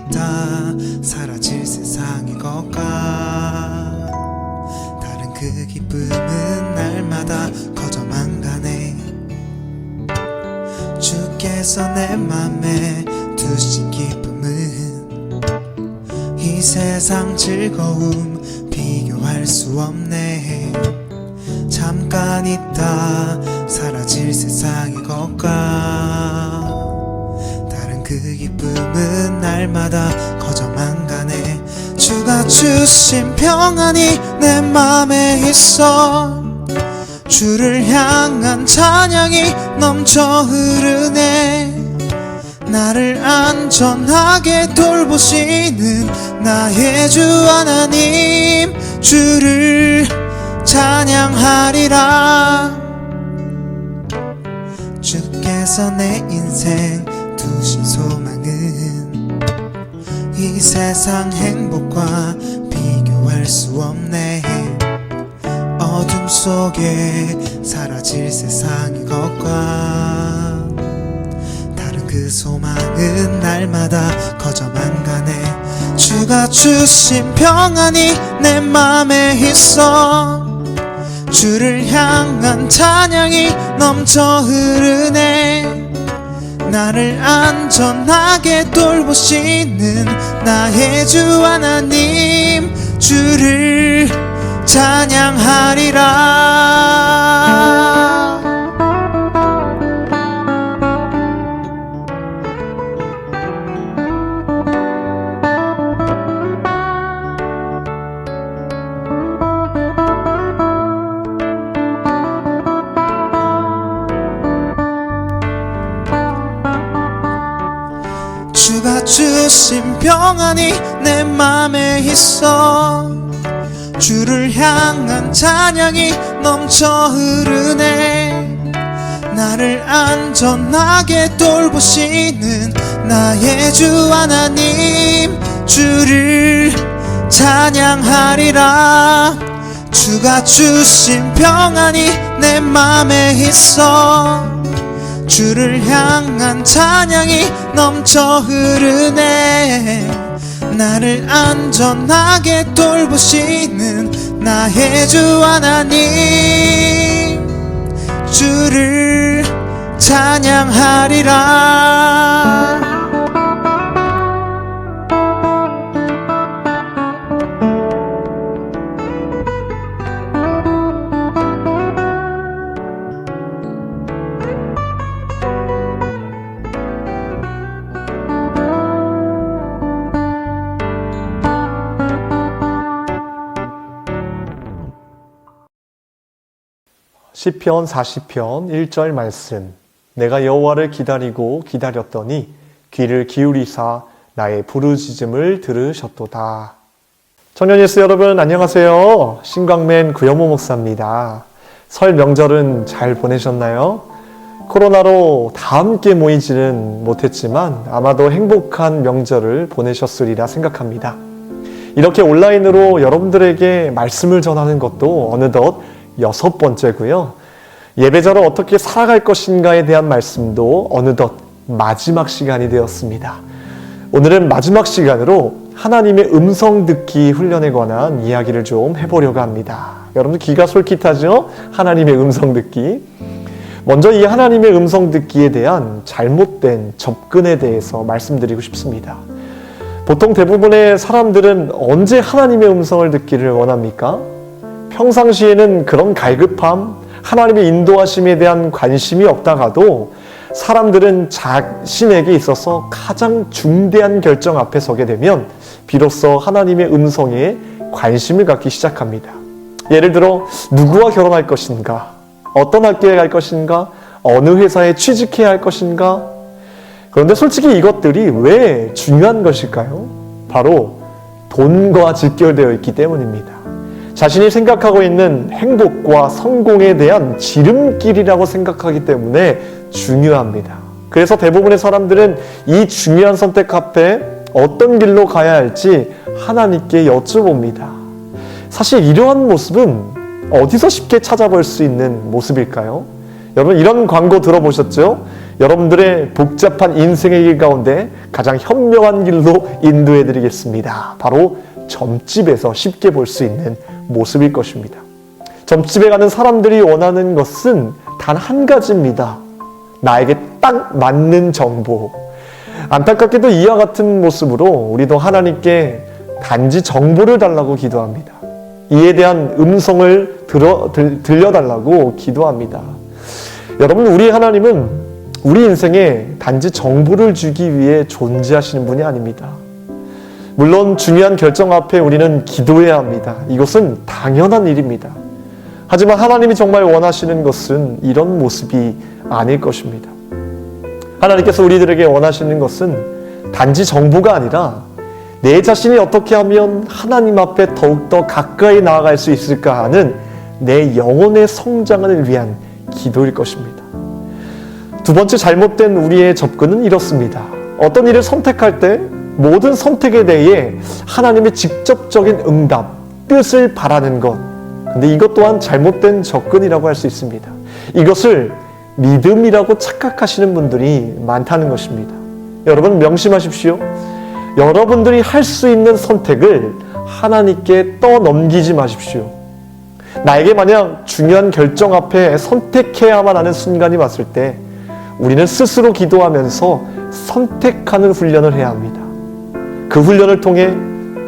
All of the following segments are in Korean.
있다 사라질 세상일 것과 다른 그 기쁨은 날마다 커져만 가네. 주께서 내 맘에 두신 기쁨은 이 세상 즐거움 비교할 수 없네. 잠깐 있다 사라질 세상의 것과 그 기쁨은 날마다 커져만 가네. 주가 주신 평안이 내 맘에 있어. 주를 향한 찬양이 넘쳐 흐르네. 나를 안전하게 돌보시는 나의 주 하나님 주를 찬양하리라. 주께서 내 인생 두신 소망은 이 세상 행복과 비교할 수 없네. 어둠 속에 사라질 세상의 것과 다른 그 소망은 날마다 커져만 가네. 주가 주신 평안이 내 맘에 있어. 주를 향한 찬양이 넘쳐 흐르네 나를 안전하게 돌보시는 나의 주 하나님 주를 찬양하리라 주신 평안이 내 맘에 있어. 주를 향한 찬양이 넘쳐 흐르네. 나를 안전하게 돌보시는 나의 주 하나님 주를 찬양하리라. 주가 주신 평안이 내 맘에 있어 주를 향한 찬양이 넘쳐 흐르네. 나를 안전하게 돌보시는 나의 주 하나님. 주를 찬양하리라 시편 40편 1절 말씀 내가 여호와를 기다리고 기다렸더니 귀를 기울이사 나의 부르짖음을 들으셨도다. 청년 예수 여러분 안녕하세요. 신광맨 구여모 목사입니다. 설 명절은 잘 보내셨나요? 코로나로 다 함께 모이지는 못했지만 아마도 행복한 명절을 보내셨으리라 생각합니다. 이렇게 온라인으로 여러분들에게 말씀을 전하는 것도 어느덧 여섯 번째고요. 예배자로 어떻게 살아갈 것인가에 대한 말씀도 어느덧 마지막 시간이 되었습니다. 오늘은 마지막 시간으로 하나님의 음성 듣기 훈련에 관한 이야기를 좀 해보려고 합니다. 여러분 귀가 솔깃하죠? 하나님의 음성 듣기. 먼저 이 하나님의 음성 듣기에 대한 잘못된 접근에 대해서 말씀드리고 싶습니다. 보통 대부분의 사람들은 언제 하나님의 음성을 듣기를 원합니까? 평상시에는 그런 갈급함, 하나님의 인도하심에 대한 관심이 없다가도 사람들은 자신에게 있어서 가장 중대한 결정 앞에 서게 되면 비로소 하나님의 음성에 관심을 갖기 시작합니다. 예를 들어 누구와 결혼할 것인가? 어떤 학교에 갈 것인가? 어느 회사에 취직해야 할 것인가? 그런데 솔직히 이것들이 왜 중요한 것일까요? 바로 돈과 직결되어 있기 때문입니다. 자신이 생각하고 있는 행복과 성공에 대한 지름길이라고 생각하기 때문에 중요합니다. 그래서 대부분의 사람들은 이 중요한 선택 앞에 어떤 길로 가야 할지 하나님께 여쭤봅니다. 사실 이러한 모습은 어디서 쉽게 찾아볼 수 있는 모습일까요? 여러분 이런 광고 들어보셨죠? 여러분들의 복잡한 인생의 길 가운데 가장 현명한 길로 인도해 드리겠습니다. 바로 점집에서 쉽게 볼 수 있는 모습일 것입니다. 점집에 가는 사람들이 원하는 것은 단 한 가지입니다. 나에게 딱 맞는 정보. 안타깝게도 이와 같은 모습으로 우리도 하나님께 단지 정보를 달라고 기도합니다. 이에 대한 음성을 들어, 들, 들려달라고 기도합니다. 여러분, 우리 하나님은 우리 인생에 단지 정보를 주기 위해 존재하시는 분이 아닙니다. 물론 중요한 결정 앞에 우리는 기도해야 합니다. 이것은 당연한 일입니다. 하지만 하나님이 정말 원하시는 것은 이런 모습이 아닐 것입니다. 하나님께서 우리들에게 원하시는 것은 단지 정보가 아니라 내 자신이 어떻게 하면 하나님 앞에 더욱더 가까이 나아갈 수 있을까 하는 내 영혼의 성장을 위한 기도일 것입니다. 두 번째 잘못된 우리의 접근은 이렇습니다. 어떤 일을 선택할 때 모든 선택에 대해 하나님의 직접적인 응답, 뜻을 바라는 것. 근데 이것 또한 잘못된 접근이라고 할 수 있습니다. 이것을 믿음이라고 착각하시는 분들이 많다는 것입니다. 여러분 명심하십시오. 여러분들이 할 수 있는 선택을 하나님께 떠넘기지 마십시오. 나에게 만약 중요한 결정 앞에 선택해야만 하는 순간이 왔을 때 우리는 스스로 기도하면서 선택하는 훈련을 해야 합니다. 그 훈련을 통해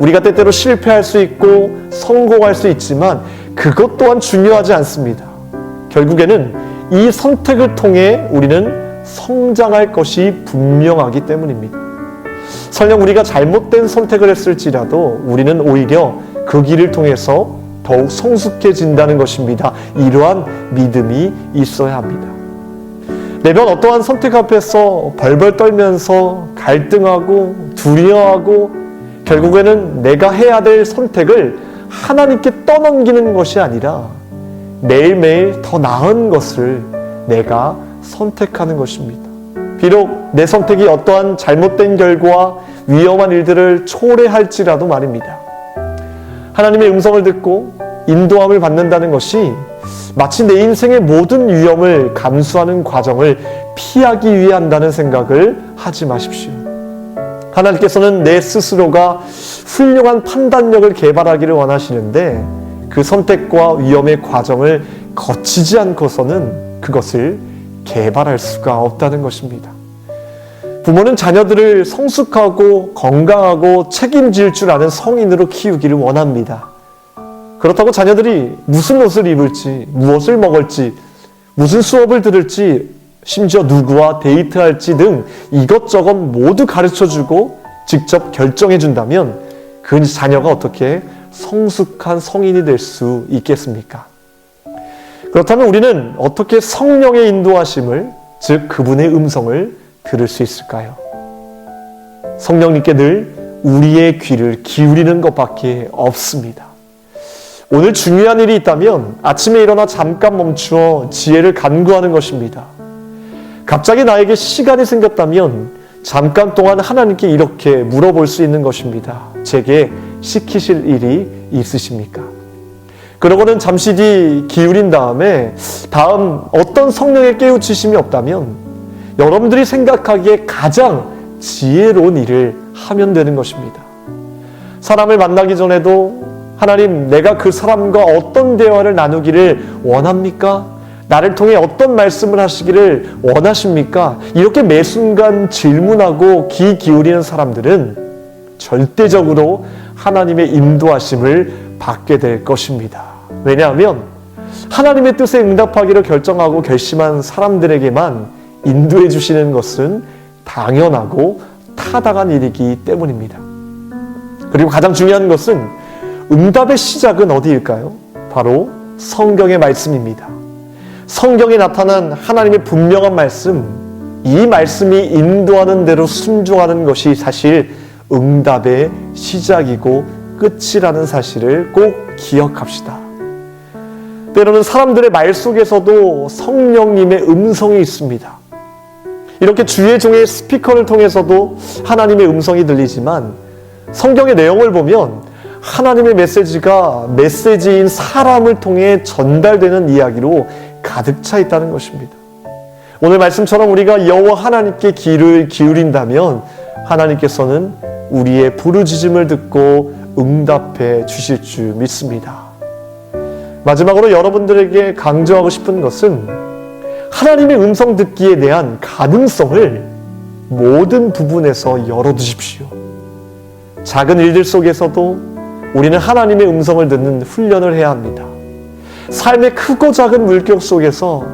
우리가 때때로 실패할 수 있고 성공할 수 있지만 그것 또한 중요하지 않습니다. 결국에는 이 선택을 통해 우리는 성장할 것이 분명하기 때문입니다. 설령 우리가 잘못된 선택을 했을지라도 우리는 오히려 그 길을 통해서 더욱 성숙해진다는 것입니다. 이러한 믿음이 있어야 합니다. 내면 어떠한 선택 앞에서 벌벌 떨면서 갈등하고 두려워하고 결국에는 내가 해야 될 선택을 하나님께 떠넘기는 것이 아니라 매일매일 더 나은 것을 내가 선택하는 것입니다. 비록 내 선택이 어떠한 잘못된 결과와 위험한 일들을 초래할지라도 말입니다. 하나님의 음성을 듣고 인도함을 받는다는 것이 마치 내 인생의 모든 위험을 감수하는 과정을 피하기 위해 한다는 생각을 하지 마십시오. 하나님께서는 내 스스로가 훌륭한 판단력을 개발하기를 원하시는데 그 선택과 위험의 과정을 거치지 않고서는 그것을 개발할 수가 없다는 것입니다. 부모는 자녀들을 성숙하고 건강하고 책임질 줄 아는 성인으로 키우기를 원합니다. 그렇다고 자녀들이 무슨 옷을 입을지, 무엇을 먹을지, 무슨 수업을 들을지, 심지어 누구와 데이트할지 등 이것저것 모두 가르쳐 주고 직접 결정해 준다면 그 자녀가 어떻게 성숙한 성인이 될 수 있겠습니까? 그렇다면 우리는 어떻게 성령의 인도하심을, 즉 그분의 음성을 들을 수 있을까요? 성령님께 늘 우리의 귀를 기울이는 것밖에 없습니다. 오늘 중요한 일이 있다면 아침에 일어나 잠깐 멈추어 지혜를 간구하는 것입니다. 갑자기 나에게 시간이 생겼다면 잠깐 동안 하나님께 이렇게 물어볼 수 있는 것입니다. 제게 시키실 일이 있으십니까? 그러고는 잠시 뒤 기울인 다음에 다음 어떤 성령의 깨우치심이 없다면 여러분들이 생각하기에 가장 지혜로운 일을 하면 되는 것입니다. 사람을 만나기 전에도 하나님, 내가 그 사람과 어떤 대화를 나누기를 원합니까? 나를 통해 어떤 말씀을 하시기를 원하십니까? 이렇게 매 순간 질문하고 귀 기울이는 사람들은 절대적으로 하나님의 인도하심을 받게 될 것입니다. 왜냐하면 하나님의 뜻에 응답하기로 결정하고 결심한 사람들에게만 인도해 주시는 것은 당연하고 타당한 일이기 때문입니다. 그리고 가장 중요한 것은 응답의 시작은 어디일까요? 바로 성경의 말씀입니다. 성경에 나타난 하나님의 분명한 말씀, 이 말씀이 인도하는 대로 순종하는 것이 사실 응답의 시작이고 끝이라는 사실을 꼭 기억합시다. 때로는 사람들의 말 속에서도 성령님의 음성이 있습니다. 이렇게 주의 종의 스피커를 통해서도 하나님의 음성이 들리지만 성경의 내용을 보면 하나님의 메시지가 메시지인 사람을 통해 전달되는 이야기로 가득 차 있다는 것입니다. 오늘 말씀처럼 우리가 여호와 하나님께 귀를 기울인다면 하나님께서는 우리의 부르짖음을 듣고 응답해 주실 줄 믿습니다. 마지막으로 여러분들에게 강조하고 싶은 것은 하나님의 음성 듣기에 대한 가능성을 모든 부분에서 열어두십시오. 작은 일들 속에서도 우리는 하나님의 음성을 듣는 훈련을 해야 합니다. 삶의 크고 작은 물결 속에서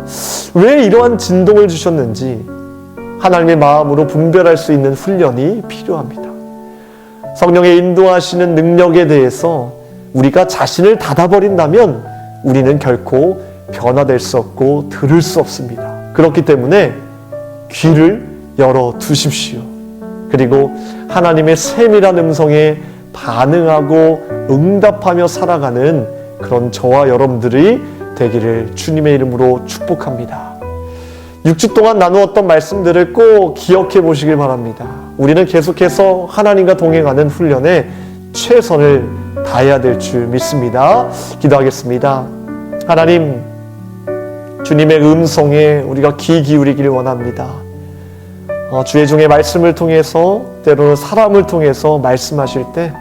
왜 이러한 진동을 주셨는지 하나님의 마음으로 분별할 수 있는 훈련이 필요합니다. 성령의 인도하시는 능력에 대해서 우리가 자신을 닫아버린다면 우리는 결코 변화될 수 없고 들을 수 없습니다. 그렇기 때문에 귀를 열어 두십시오. 그리고 하나님의 세밀한 음성에 반응하고 응답하며 살아가는 그런 저와 여러분들이 되기를 주님의 이름으로 축복합니다. 6주 동안 나누었던 말씀들을 꼭 기억해 보시길 바랍니다. 우리는 계속해서 하나님과 동행하는 훈련에 최선을 다해야 될 줄 믿습니다. 기도하겠습니다. 하나님, 주님의 음성에 우리가 귀 기울이기를 원합니다. 어, 주의 종의 말씀을 통해서 때로는 사람을 통해서 말씀하실 때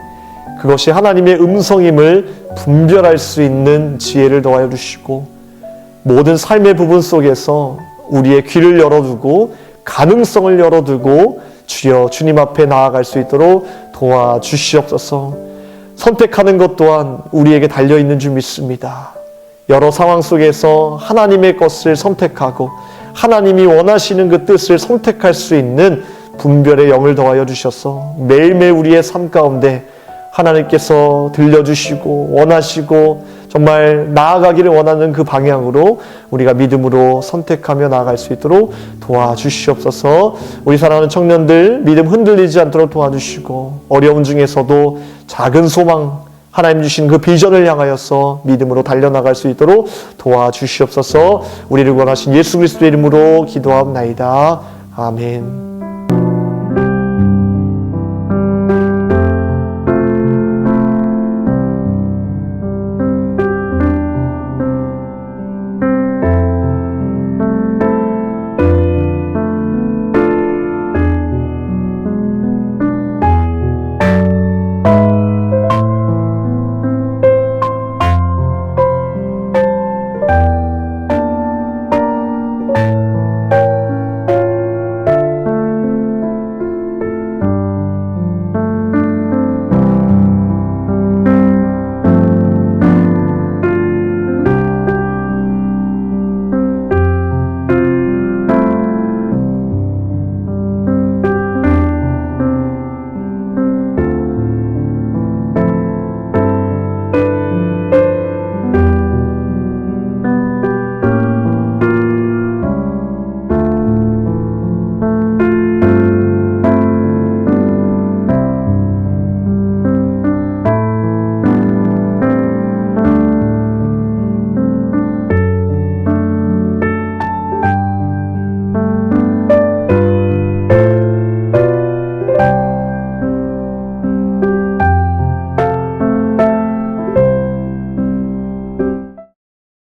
그것이 하나님의 음성임을 분별할 수 있는 지혜를 더하여 주시고 모든 삶의 부분 속에서 우리의 귀를 열어두고 가능성을 열어두고 주여 주님 앞에 나아갈 수 있도록 도와주시옵소서 선택하는 것 또한 우리에게 달려있는 줄 믿습니다. 여러 상황 속에서 하나님의 것을 선택하고 하나님이 원하시는 그 뜻을 선택할 수 있는 분별의 영을 더하여 주셔서 매일매일 우리의 삶 가운데 하나님께서 들려주시고 원하시고 정말 나아가기를 원하는 그 방향으로 우리가 믿음으로 선택하며 나아갈 수 있도록 도와주시옵소서 우리 사랑하는 청년들 믿음 흔들리지 않도록 도와주시고 어려움 중에서도 작은 소망 하나님 주신 그 비전을 향하여서 믿음으로 달려나갈 수 있도록 도와주시옵소서 우리를 원하신 예수 그리스도의 이름으로 기도하옵나이다. 아멘.